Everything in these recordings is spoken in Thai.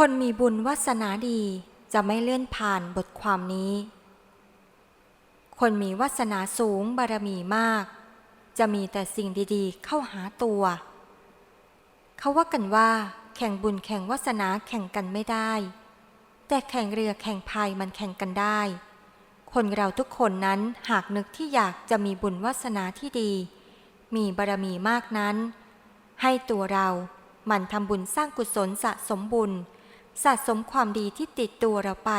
คนมีบุญวาสนาดีจะไม่เลื่อนผ่านบทความนี้ คนมีวาสนาสูงบารมีมาก จะมีแต่สิ่งดีๆ เข้าหาตัว เขาว่ากันว่า แข่งบุญแข่งวาสนาแข่งกันไม่ได้ แต่แข่งเรือแข่งพายมันแข่งกันได้ คนเราทุกคนนั้นหากนึกที่อยากจะมีบุญวาสนาที่ดี มีบารมีมากนั้น ให้ตัวเราหมันทำบุญสร้างกุศลสะสมบุญ สะสมความดีที่ติดตัวเราไป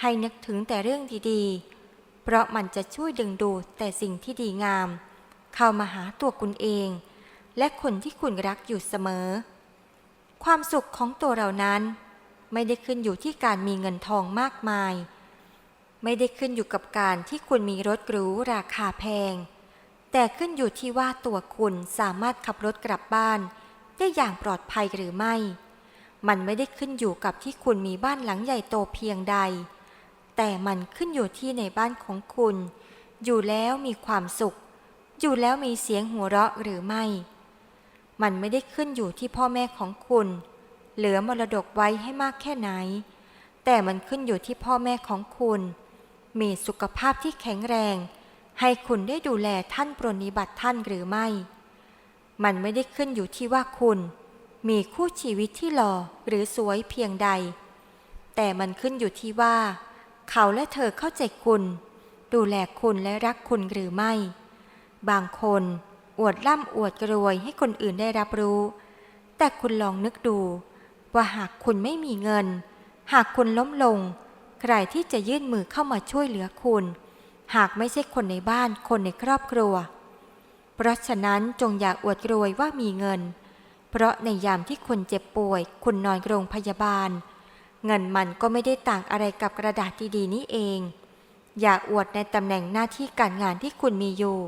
ให้นึกถึงแต่เรื่องดีๆ เพราะมันจะช่วยดึงดูดแต่สิ่งที่ดีงาม เข้ามาหาตัวคุณเอง และคนที่คุณรักอยู่เสมอ ความสุขของตัวเรานั้นไม่ได้ขึ้นอยู่ที่การมีเงินทองมากมาย ไม่ได้ขึ้นอยู่กับการที่คุณมีรถหรูราคาแพง แต่ขึ้นอยู่ที่ว่าตัวคุณสามารถขับรถกลับบ้าน ได้อย่างปลอดภัยหรือไม่ มันไม่ได้ขึ้นอยู่กับที่คุณมีบ้านหลังใหญ่โตเพียงใด แต่มันขึ้นอยู่ที่ในบ้านของคุณ อยู่แล้วมีความสุข อยู่แล้วมีเสียงหัวเราะหรือไม่ มันไม่ได้ขึ้นอยู่ที่พ่อแม่ของคุณ เหลือมรดกไว้ให้มากแค่ไหน แต่มันขึ้นอยู่ที่พ่อแม่ของคุณ มีสุขภาพที่แข็งแรง ให้คุณได้ดูแลท่านปรนนิบัติท่านหรือไม่ มันไม่ได้ขึ้นอยู่ที่ว่าคุณ มีคู่ชีวิตที่หล่อหรือสวยเพียงใด แต่มันขึ้นอยู่ที่ว่า เขาและเธอเข้าใจคุณ ดูแลคุณและรักคุณหรือไม่ บางคนอวดร่ำอวดรวยให้คนอื่นได้รับรู้ แต่คุณลองนึกดู ว่าหากคุณไม่มีเงิน หากคุณล้มลง ใครที่จะยื่นมือเข้ามาช่วยเหลือคุณ หากไม่ใช่คนในบ้านคนในครอบครัว เพราะฉะนั้นจงอย่าอวดรวยว่ามีเงิน เพราะในยามที่คุณเจ็บป่วย คุณนอนโรงพยาบาล เงินมันก็ไม่ได้ต่างอะไรกับกระดาษดีๆนี้เอง อย่าอวดในตำแหน่งหน้าที่การงานที่คุณมีอยู่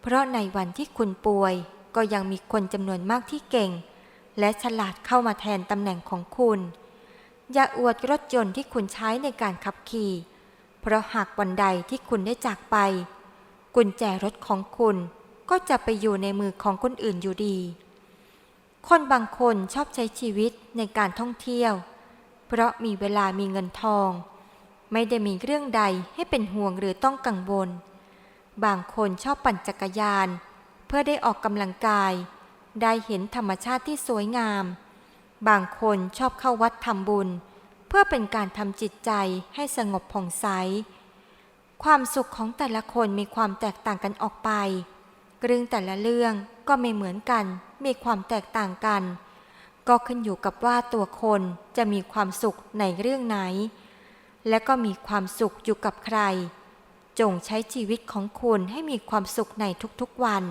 เพราะในวันที่คุณป่วย ก็ยังมีคนจำนวนมากที่เก่ง และฉลาดเข้ามาแทนตำแหน่งของคุณ อย่าอวดรถยนต์ที่คุณใช้ในการขับขี่ เพราะหากวันใดที่คุณได้จากไป กุญแจรถของคุณก็จะไปอยู่ในมือของคนอื่นอยู่ดี คนบางคนชอบใช้ชีวิตในการท่องเที่ยว เพราะมีเวลามีเงินทอง ไม่ได้มีเรื่องใดให้เป็นห่วงหรือต้องกังวล บางคนชอบปั่นจักรยาน เพื่อได้ออกกำลังกาย ได้เห็นธรรมชาติที่สวยงาม บางคนชอบเข้าวัดทำบุญ เพื่อเป็นการทำจิตใจให้สงบผ่องใส ความสุขของแต่ละคนมีความแตกต่างกันออกไป เรื่องแต่ละเรื่อง ก็ไม่เหมือนกัน มีความแตกต่างกัน ก็ขึ้นอยู่กับว่าตัวคนจะมีความสุขในเรื่องไหน และก็มีความสุขอยู่กับใคร จงใช้ชีวิตของคุณให้มีความสุขในทุกๆวัน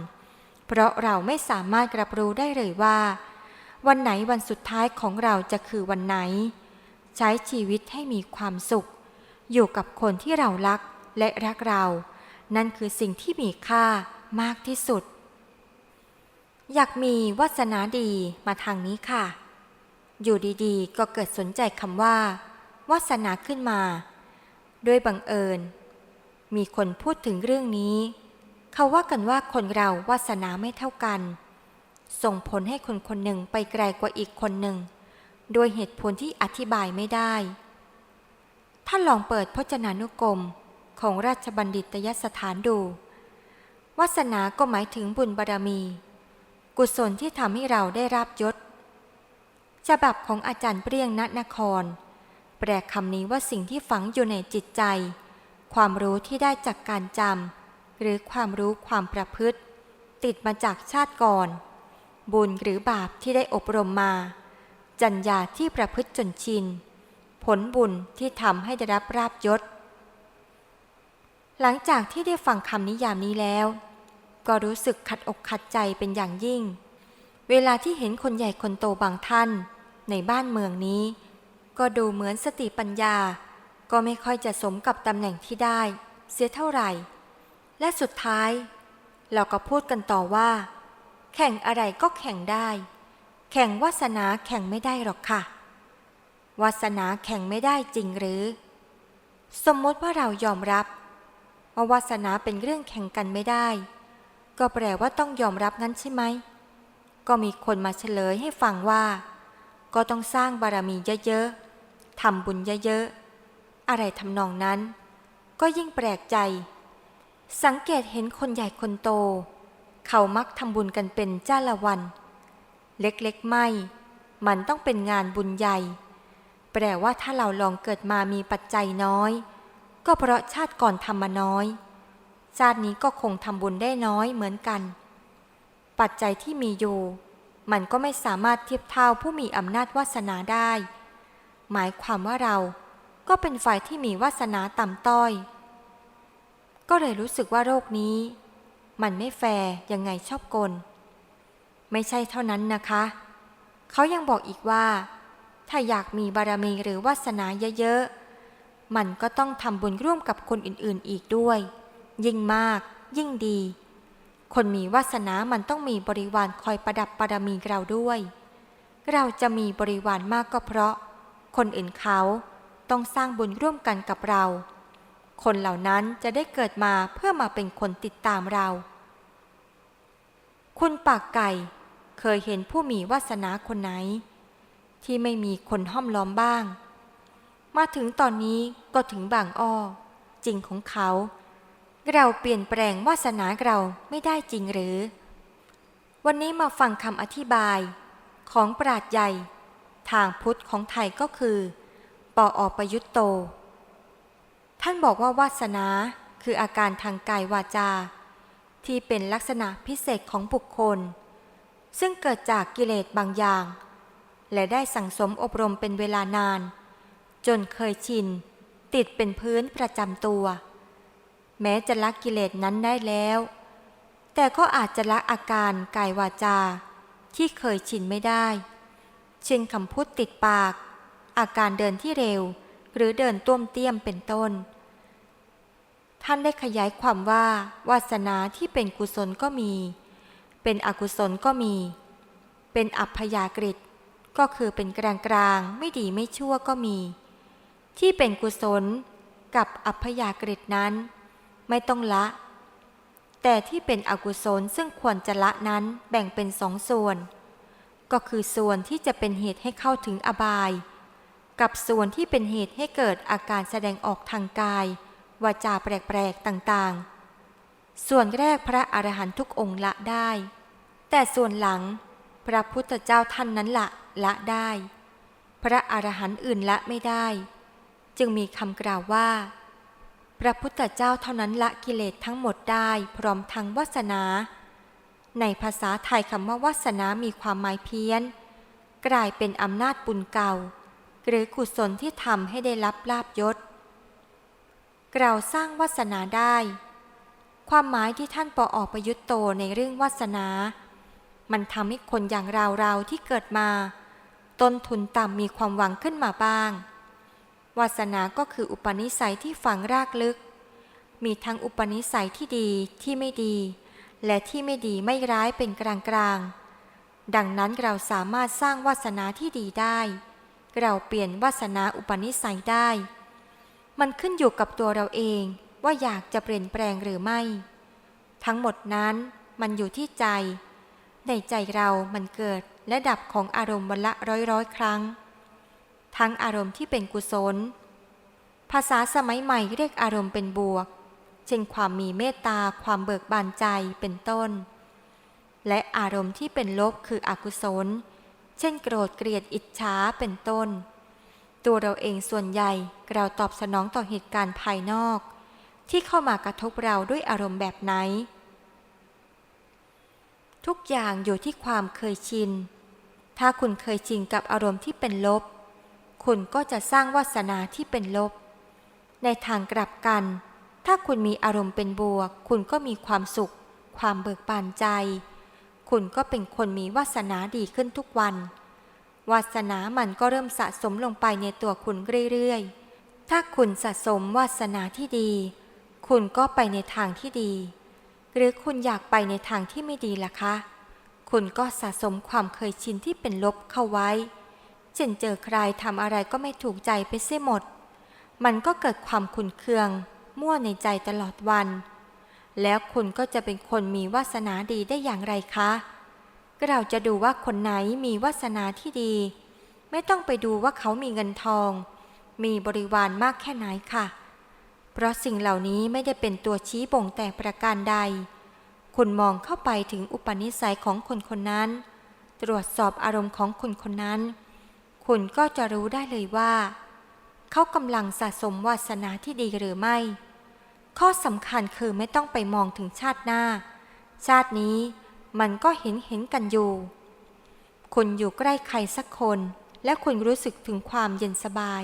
เพราะเราไม่สามารถรับรู้ได้เลยว่า วันไหนวันสุดท้ายของเราจะคือวันไหน ใช้ชีวิตให้มีความสุข อยู่กับคนที่เรารักและรักเรา นั่นคือสิ่งที่มีค่ามากที่สุด อยากมีวาสนาดีมาทางนี้ค่ะ อยู่ดีๆ ก็เกิดสนใจคำว่า วาสนาขึ้นมา ด้วยบังเอิญ มีคนพูดถึงเรื่องนี้ เขาว่ากันว่าคนเราวาสนาไม่เท่ากัน ส่งผลให้คนคนหนึ่งไปไกลกว่าอีกคนหนึ่ง โดยเหตุผลที่อธิบายไม่ได้ถ้าลองเปิดพจนานุกรมของราชบัณฑิตยสถานดู วาสนาก็หมายถึงบุญบารมี กุศลที่ทำให้เราได้รับยศฉบับของอาจารย์เปรี้ยงณนคร แปลคำนี้ว่าสิ่งที่ฝังอยู่ในจิตใจ ความรู้ที่ได้จากการจำหรือความรู้ความประพฤติ ติดมาจากชาติก่อน บุญหรือบาปที่ได้อบรมมา จัญญาที่ประพฤติจนชิน ผลบุญที่ทำให้ได้รับราบยศ หลังจากที่ได้ฟังคำนิยามนี้แล้ว ก็รู้สึกขัดอกขัดใจเป็นอย่างยิ่ง เวลาที่เห็นคนใหญ่คนโตบางท่าน ในบ้านเมืองนี้ ก็ดูเหมือนสติปัญญา ก็ไม่ค่อยจะสมกับตำแหน่งที่ได้ เสียเท่าไหร่ และสุดท้าย เราก็พูดกันต่อว่า แข่งอะไรก็แข่งได้ แข่งวาสนาแข่งไม่ได้หรอกค่ะ วาสนาแข่งไม่ได้จริงหรือ สมมติว่าเรายอมรับว่าวาสนาเป็นเรื่องแข่งกันไม่ได้ ก็แปลว่าต้องยอมรับงั้นใช่ไหม ก็มีคนมาเฉลยให้ฟังว่า ก็ต้องสร้างบารมีเยอะๆทำบุญเยอะๆ อะไรทำนองนั้น ก็ยิ่งแปลกใจ สังเกตเห็นคนใหญ่คนโต เขามักทำบุญกันเป็นจ้าละวัน เล็กๆไม่ มันต้องเป็นงานบุญใหญ่ แปลว่าถ้าเราลองเกิดมามีปัจจัยน้อย ก็เพราะชาติก่อนทำมาน้อย ชาตินี้ก็คงทำบุญได้น้อยเหมือนกัน ปัจจัยที่มีอยู่ มันก็ไม่สามารถเทียบเท่าผู้มีอำนาจวาสนาได้ หมายความว่าเราก็เป็นฝ่ายที่มีวาสนาต่ำต้อย ก็เลยรู้สึกว่าโรคนี้ มันไม่แฟร์ยังไงชอบกล ไม่ใช่เท่านั้นนะคะ เขายังบอกอีกว่า ถ้าอยากมีบารมีหรือวาสนาเยอะๆ มันก็ต้องทำบุญร่วมกับคนอื่นๆอีกด้วย ยิ่งมาก ยิ่งดี คนมีวาสนามันต้องมีบริวารคอยประดับบารมีเราด้วย เราจะมีบริวารมากก็เพราะ คนอื่นเขาต้องสร้างบุญร่วมกันกับเรา คนเหล่านั้นจะได้เกิดมาเพื่อมาเป็นคนติดตามเรา คุณปากไก่ เคยเห็นผู้มีวาสนาคนไหน ที่ไม่มีคนห้อมล้อมบ้าง มาถึงตอนนี้ก็ถึงบางอ้อ จริงของเขา เราเปลี่ยนแปลงวาสนาเราไม่ได้จริงหรือ วันนี้มาฟังคำอธิบาย ของปราดใหญ่ ทางพุทธของไทยก็คือปออประยุตโต ท่านบอกว่าวาสนาคืออาการทางกายวาจา ที่เป็นลักษณะพิเศษของบุคคล ซึ่งเกิดจากกิเลสบางอย่าง และได้สั่งสมอบรมเป็นเวลานาน จนเคยชิน ติดเป็นพื้นประจำตัว แม้จะละกิเลสนั้นได้แล้ว แต่ก็อาจจะละอาการกายวาจา ที่เคยชินไม่ได้ เช่นคำพูดติดปาก อาการเดินที่เร็ว หรือเดินต้วมเตี้ยมเป็นต้น ท่านได้ขยายความว่า วาสนาที่เป็นกุศลก็มี เป็นอกุศลก็มี เป็นอัพยากฤิตก็คือเป็นกลางกลางไม่ดีไม่ชั่วก็มี ที่เป็นกุศลกับอัพยากฤิตนั้น ไม่ต้องละ แต่ที่เป็นอกุศลซึ่งควรจะละนั้นแบ่งเป็นสองส่วน ก็คือส่วนที่จะเป็นเหตุให้เข้าถึงอบาย กับส่วนที่เป็นเหตุให้เกิดอาการแสดงออกทางกาย วาจาแปลกๆต่างๆ ส่วนแรกพระอรหันตุกองค์ละได้ แต่ส่วนหลังพระพุทธเจ้าท่านนั้นละละได้ พระอรหันต์อื่นละไม่ได้ จึงมีคำกล่าวว่า พระพุทธเจ้าเท่านั้นละกิเลสทั้งหมดได้พร้อมทั้งวาสนา ในภาษาไทยคำว่าวาสนามีความหมายเพี้ยน กลายเป็นอำนาจบุญเก่า หรือกุศลที่ทำให้ได้รับลาบยศ เราสร้างวาสนาได้ ความหมายที่ท่านปอออกประยุตโตในเรื่องวาสนา มันทำให้คนอย่างเราเราที่เกิดมา ต้นทุนต่ำมีความหวังขึ้นมาบ้าง วาสนาก็คืออุปนิสัยที่ฝังรากลึก มีทั้งอุปนิสัยที่ดีที่ไม่ดี และที่ไม่ดีไม่ร้ายเป็นกลางกลางๆดังนั้นเราสามารถสร้างวาสนาที่ดีได้ เราเปลี่ยนวาสนาอุปนิสัยได้ มันขึ้นอยู่กับตัวเราเองว่าอยากจะเปลี่ยนแปลงหรือไม่ ทั้งหมดนั้นมันอยู่ที่ใจ ในใจเรามันเกิดและดับของอารมณ์วันละร้อยร้อยครั้ง ทั้งอารมณ์ที่เป็นกุศล ภาษาสมัยใหม่เรียกอารมณ์เป็นบวก เช่นความมีเมตตาความเบิกบานใจเป็นต้น และอารมณ์ที่เป็นลบคืออกุศล เช่นโกรธเกลียดอิจฉาเป็นต้น ตัวเราเองส่วนใหญ่เราตอบสนองต่อเหตุการณ์ภายนอก ที่เข้ามากระทบเราด้วยอารมณ์แบบไหน ทุกอย่างอยู่ที่ความเคยชินถ้าคุณเคยชินกับอารมณ์ที่เป็นลบ คุณก็จะสร้างวาสนาที่เป็นลบ ในทางกลับกัน ถ้าคุณมีอารมณ์เป็นบวก คุณก็มีความสุข ความเบิกบานใจ คุณก็เป็นคนมีวาสนาดีขึ้นทุกวัน วาสนามันก็เริ่มสะสมลงไปในตัวคุณเรื่อยๆ ถ้าคุณสะสมวาสนาที่ดี คุณก็ไปในทางที่ดี หรือคุณอยากไปในทางที่ไม่ดีล่ะคะ คุณก็สะสมความเคยชินที่เป็นลบเข้าไว้ เช่นเจอใครทำอะไรก็ไม่ถูกใจไปเสียหมด มันก็เกิดความขุนเคือง มั่วในใจตลอดวัน แล้วคุณก็จะเป็นคนมีวาสนาดีได้อย่างไรคะเราจะดูว่าคนไหนมีวาสนาที่ดี ไม่ต้องไปดูว่าเขามีเงินทอง มีบริวารมากแค่ไหนค่ะ เพราะสิ่งเหล่านี้ไม่ได้เป็นตัวชี้บ่งแต่ประการใด คุณมองเข้าไปถึงอุปนิสัยของคนคนนั้น ตรวจสอบอารมณ์ของคนคนนั้น คุณก็จะรู้ได้เลยว่า เขากำลังสะสมวาสนาที่ดีหรือไม่ ข้อสำคัญคือไม่ต้องไปมองถึงชาติหน้า ชาตินี้มันก็เห็นเห็นกันอยู่ คุณอยู่ใกล้ใครสักคน และคุณรู้สึกถึงความเย็นสบาย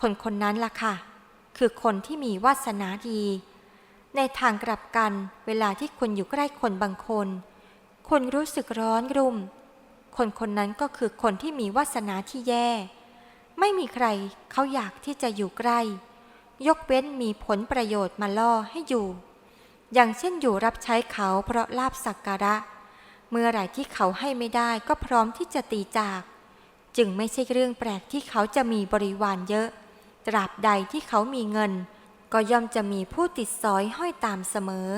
คนคนนั้นล่ะค่ะ คือคนที่มีวาสนาดี ในทางกลับกัน เวลาที่คุณอยู่ใกล้คนบางคน คุณรู้สึกร้อนรุ่ม คนคนนั้นก็คือคนที่มีวาสนาที่แย่ ไม่มีใครเขาอยากที่จะอยู่ใกล้ ยกเว้นมีผลประโยชน์มาล่อให้อยู่ อย่างเช่นอยู่รับใช้เขาเพราะลาบสักการะ เมื่อไหร่ที่เขาให้ไม่ได้ก็พร้อมที่จะตีจาก จึงไม่ใช่เรื่องแปลกที่เขาจะมีบริวารเยอะ ตราบใดที่เขามีเงิน ก็ย่อมจะมีผู้ติดสอยห้อยตามเสมอ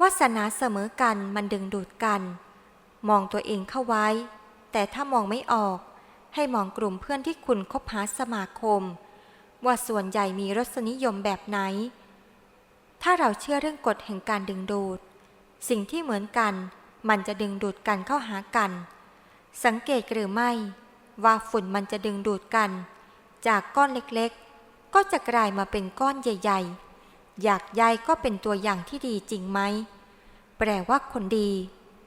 วาสนาเสมอกันมันดึงดูดกัน มองตัวเองเข้าไว้ แต่ถ้ามองไม่ออก ให้มองกลุ่มเพื่อนที่คุณคบหาสมาคม ว่าส่วนใหญ่มีรสนิยมแบบไหน ถ้าเราเชื่อเรื่องกฎแห่งการดึงดูด สิ่งที่เหมือนกัน มันจะดึงดูดกันเข้าหากัน สังเกตหรือไม่ ว่าฝุ่นมันจะดึงดูดกัน จากก้อนเล็กๆ ก็จะกลายมาเป็นก้อนใหญ่ ๆ อยากใยก็เป็นตัวอย่างที่ดีจริงไหม แปลว่าคนดี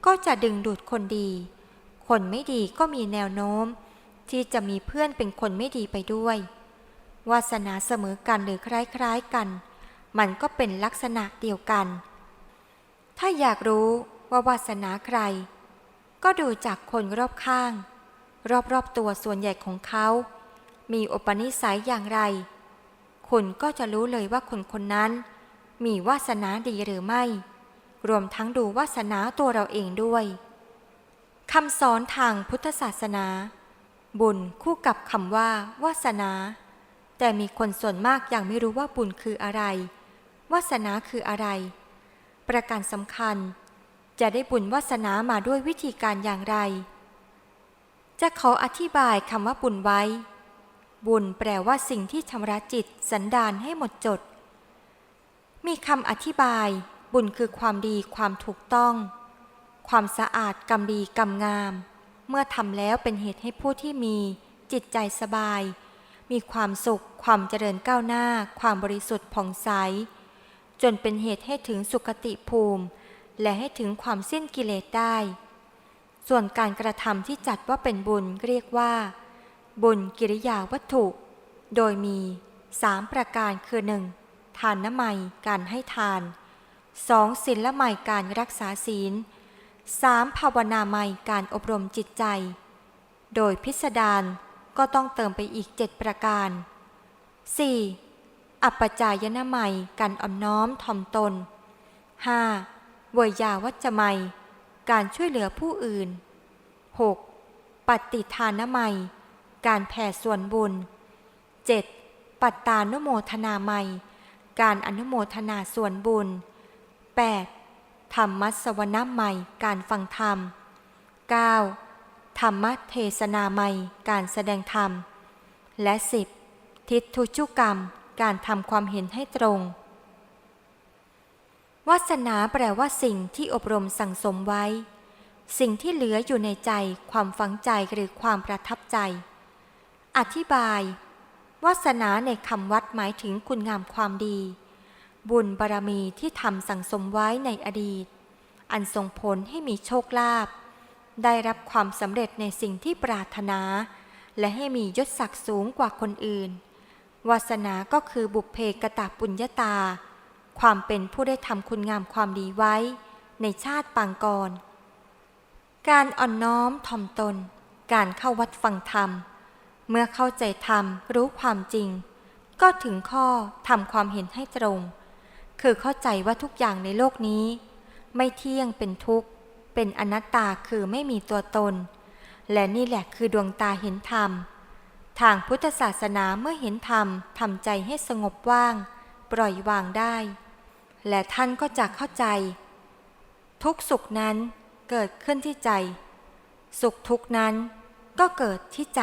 ก็จะดึงดูดคนดี คนไม่ดีก็มีแนวโน้ม ที่จะมีเพื่อนเป็นคนไม่ดีไปด้วย วาสนาเสมอกันหรือคล้ายๆกัน มันก็เป็นลักษณะเดียวกัน ถ้าอยากรู้ว่าวาสนาใคร ก็ดูจากคนรอบข้าง รอบๆตัวส่วนใหญ่ของเขา มีอุปนิสัยอย่างไร คุณก็จะรู้เลยว่าคนคนนั้น มีวาสนาดีหรือไม่ รวมทั้งดูวาสนาตัวเราเองด้วยคำสอนทางพุทธศาสนา บุญคู่กับคำว่าวาสนา แต่มีคนส่วนมากยังไม่รู้ว่าบุญคืออะไร วาสนาคืออะไร ประการสำคัญ จะได้บุญวาสนามาด้วยวิธีการอย่างไร จะขออธิบายคำว่าบุญไว้ บุญแปลว่าสิ่งที่ชำระจิตสันดานให้หมดจด มีคำอธิบาย บุญคือความดีความถูกต้อง ความสะอาดกรรมดีกรรมงาม เมื่อทำแล้วเป็นเหตุให้ผู้ที่มีจิตใจสบาย มีความสุข ความเจริญก้าวหน้า ความบริสุทธิ์ผ่องใส จนเป็นเหตุให้ถึงสุคติภูมิ และให้ถึงความสิ้นกิเลสได้ ส่วนการกระทำที่จัดว่าเป็นบุญเรียกว่า บุญกิริยาวัตถุ โดยมีสามประการคือหนึ่งทานน้ำไม่การให้ทาน สองศีลละไมการรักษาศีลสามภาวนาไมการอบรมจิตใจ โดยพิสดารก็ต้องเติมไปอีกเจ็ดประการ 4. อัปปจายนะไมการอ่อนน้อมถ่อมตน 5. เวยาวัจจะไมการช่วยเหลือผู้อื่น 6. ปฏิทานไมการแผ่ส่วนบุญ 7. ปัตตานุโมทนาไมการอนุโมทนาส่วนบุญ 8. ธรรมัสวนาไมการฟังธรรม 9. ธรรมเทศนาไมการแสดงธรรม และ 10. ทิฏฐุชุกรรม การทำความเห็นให้ตรง วาสนาแปลว่าสิ่งที่อบรมสั่งสมไว้ สิ่งที่เหลืออยู่ในใจความฝังใจหรือความประทับใจ อธิบายวาสนาในคำวัดหมายถึงคุณงามความดี บุญบารมีที่ทำสั่งสมไว้ในอดีต อันส่งผลให้มีโชคลาภได้รับความสำเร็จในสิ่งที่ปรารถนา และให้มียศศักดิ์สูงกว่าคนอื่น วาสนาก็คือบุพเพกตาปุญญาตา ความเป็นผู้ได้ทำคุณงามความดีไว้ ในชาติปางก่อนการอ่อนน้อมถ่อมตน การเข้าวัดฟังธรรม เมื่อเข้าใจธรรมรู้ความจริง ก็ถึงข้อทำความเห็นให้ตรง คือเข้าใจว่าทุกอย่างในโลกนี้ ไม่เที่ยงเป็นทุกข์ เป็นอนัตตาคือไม่มีตัวตน และนี่แหละคือดวงตาเห็นธรรม ทางพุทธศาสนาเมื่อเห็นธรรมทำใจให้สงบว่าง ปล่อยวางได้ และท่านก็จะเข้าใจ ทุกสุขนั้นเกิดขึ้นที่ใจ สุขทุกนั้นก็เกิดที่ใจ